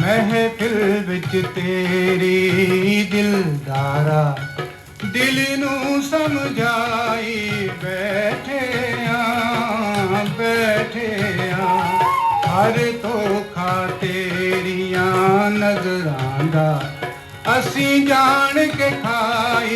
ਮਹਿਫਿਲ ਵਿੱਚ ਤੇਰੀ ਦਿਲਦਾਰਾ ਦਿਲ ਨੂੰ ਸਮਝਾਈ ਬੈਠਿਆ ਬੈਠਿਆ। ਹਰ ਧੋਖਾ ਤੇਰੀਆਂ ਨਜ਼ਰਾਂ ਦਾ ਅਸੀਂ ਜਾਣ ਕੇ ਖਾਈ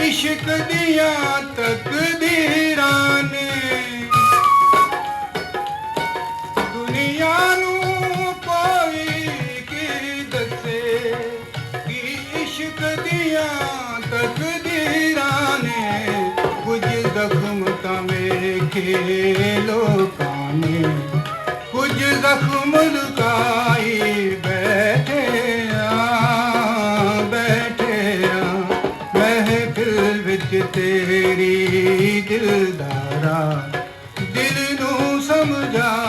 इशकदिय तक धीरानू दुनिया कोई की इशकदीरान कुछ ज़ख़्म कुझु ज़ख़्म ਤੇਰੀ ਦਿਲਦਾਰਾ ਦਿਲ ਨੂੰ ਸਮਝਾ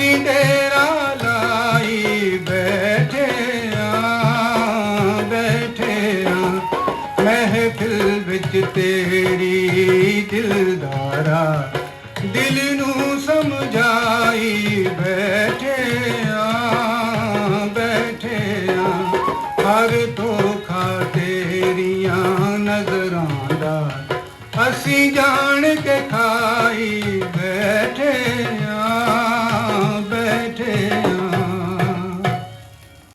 ਅਸੀਂ ਡੇਰਾ ਲਾਈ ਬੈਠਿਆ ਬੈਠਿਆ। ਮਹਿਫਿਲ ਵਿੱਚ ਤੇਰੀ ਦਿਲਦਾਰਾ ਦਿਲ ਨੂੰ ਸਮਝਾਈ ਬੈਠੇ ਬੈਠਿਆ। ਹਰ ਧੋਖਾ ਤੇਰੀਆਂ ਨਜ਼ਰਾਂ ਦਾ ਅਸੀਂ ਜਾਣ ਕੇ ਖਾਈ